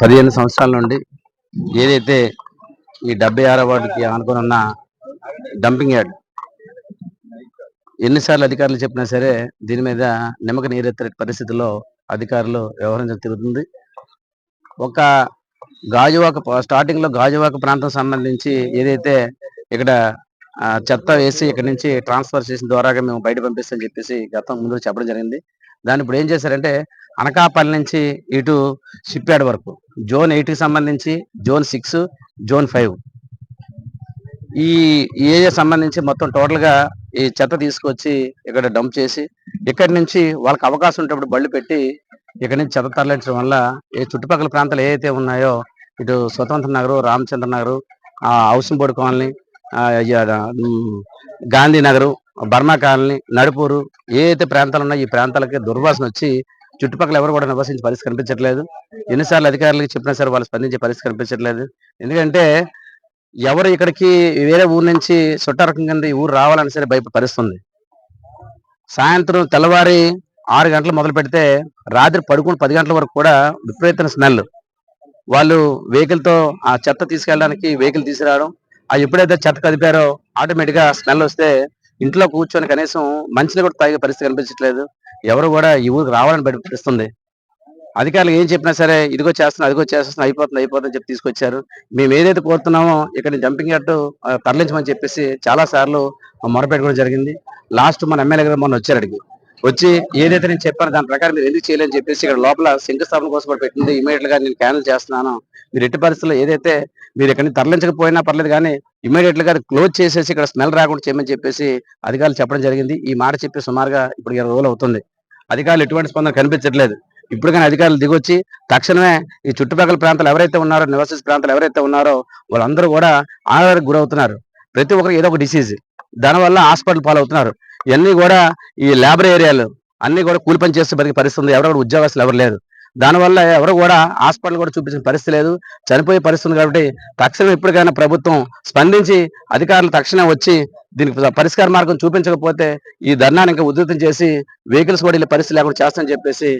పదిహేను సంవత్సరాల నుండి ఏదైతే ఈ డెబ్బై ఆరో వార్డుకి అనుకుని ఉన్న డంపింగ్ యార్డ్ ఎన్నిసార్లు అధికారులు చెప్పినా సరే దీని మీద నిమ్మక నీరెత్తని పరిస్థితుల్లో అధికారులు వ్యవహరించడం తిరుగుతుంది ఒక గాజువాక స్టార్టింగ్లో గాజువాక ప్రాంతం సంబంధించి ఏదైతే ఇక్కడ చెత్త వేసి ఇక్కడ నుంచి ట్రాన్స్ఫర్ చేసిన ద్వారాగా మేము బయట పంపిస్తామని చెప్పేసి గతం ముందు చెప్పడం జరిగింది. దాన్ని ఇప్పుడు ఏం చేశారంటే అనకాపల్లి నుంచి ఇటు షిప్యార్డ్ వరకు జోన్ ఎయిట్కి సంబంధించి జోన్ సిక్స్ జోన్ ఫైవ్. ఈ ఏరియా సంబంధించి మొత్తం టోటల్గా ఈ చెత్త తీసుకొచ్చి ఇక్కడ డంప్ చేసి ఇక్కడి నుంచి వాళ్ళకి అవకాశం ఉంటప్పుడు బళ్ళు పెట్టి ఇక్కడి నుంచి చెత్త తరలించడం వల్ల ఈ చుట్టుపక్కల ప్రాంతాలు ఏవైతే ఉన్నాయో ఇటు స్వతంత్ర నగరు రామచంద్ర నగరు ఆ housing colony Gandhinagar Burma colony Nadupuru ఏదైతే ప్రాంతాలు ఉన్నాయో ఈ ప్రాంతాలకి దుర్వాసన వచ్చి చుట్టుపక్కల ఎవరు కూడా నివసించే పరిస్థితి కనిపించట్లేదు ఎన్నిసార్లు అధికారులకు చెప్పినా సరే వాళ్ళు స్పందించే పరిస్థితి కనిపించట్లేదు ఎందుకంటే ఎవరు ఇక్కడికి వేరే ఊరు నుంచి చుట్టారకం కింద ఈ ఊరు రావాలని సరే భయపడి పరిస్తుంది సాయంత్రం తెల్లవారి ఆరు గంటలు మొదలు పెడితే రాత్రి పడుకుని పది గంటల వరకు కూడా విపరీతమైన స్మెల్. వాళ్ళు వెహికల్తో ఆ చెత్త తీసుకెళ్ళడానికి వెహికల్ తీసుకురావడం ఆ ఎప్పుడైతే చెత్త కదిపారో ఆటోమేటిక్గా స్మెల్ వస్తే ఇంట్లో కూర్చొని కనీసం మంచిని కూడా తాగే పరిస్థితి కనిపించట్లేదు. ఎవరు కూడా ఈ ఊరికి రావాలని పరిస్థితుంది అధికారులు ఏం చెప్పినా సరే ఇదిగో చేస్తున్నా అదిగో చేస్తున్నా అయిపోతుంది అయిపోతుంది చెప్పి తీసుకొచ్చారు. మేము ఏదైతే కోరుతున్నామో ఇక్కడ జంపింగ్ అట్టు తరలించమని చెప్పేసి చాలా సార్లు మొరపెట్టుకోవడం జరిగింది. లాస్ట్ మన ఎమ్మెల్యే గారు మొన్న వచ్చారు అడిగి వచ్చి ఏదైతే నేను చెప్పాను దాని ప్రకారం మీరు ఎందుకు చేయలేని చెప్పేసి ఇక్కడ లోపల శంకుస్థాపన కోసం కూడా పెట్టింది. ఇమీడియట్గా నేను క్యాన్సిల్ చేస్తున్నాను. మీరు ఎట్టి పరిస్థితుల్లో ఏదైతే మీరు ఇక్కడ తరలించకపోయినా పర్లేదు కానీ ఇమీడియట్గా క్లోజ్ చేసేసి ఇక్కడ స్మెల్ రాకుండా చేయమని చెప్పేసి అధికారులు చెప్పడం జరిగింది. ఈ మాట చెప్పి సుమారుగా ఇప్పుడు ఇరవై రోజులు అవుతుంది. అధికారులు ఎటువంటి స్పందన కనిపించట్లేదు. ఇప్పుడు కానీ అధికారులు దిగొచ్చి తక్షణమే ఈ చుట్టుపక్కల ప్రాంతాలు ఎవరైతే ఉన్నారో నివసించే ప్రాంతాలు ఎవరైతే ఉన్నారో వాళ్ళందరూ కూడా ఆరోగ్యానికి గురవుతున్నారు. ప్రతి ఒక్కరికి ఏదో ఒక డిసీజ్ దానివల్ల హాస్పిటల్ పాలవుతున్నారు. ఇవన్నీ కూడా ఈ లేబర్ ఏరియాలు అన్ని కూడా కూలి పని చేస్తే బతికే పరిస్థితి ఉంది. ఎవరు కూడా ఉద్యోగస్తులు ఎవరు లేరు. దానివల్ల ఎవరు కూడా హాస్పిటల్ కూడా చూపించిన పరిస్థితి లేదు. చనిపోయే పరిస్థితి ఉంది కాబట్టి తక్షణం ఎప్పటికైనా ప్రభుత్వం స్పందించి అధికారులు తక్షణం వచ్చి దీనికి పరిష్కార మార్గం చూపించకపోతే ఈ ధర్నాన్ని ఇంకా ఉధృతం చేసి వెహికల్స్ కూడా వెళ్ళే పరిస్థితి లేకుండా చేస్తామని చెప్పేసి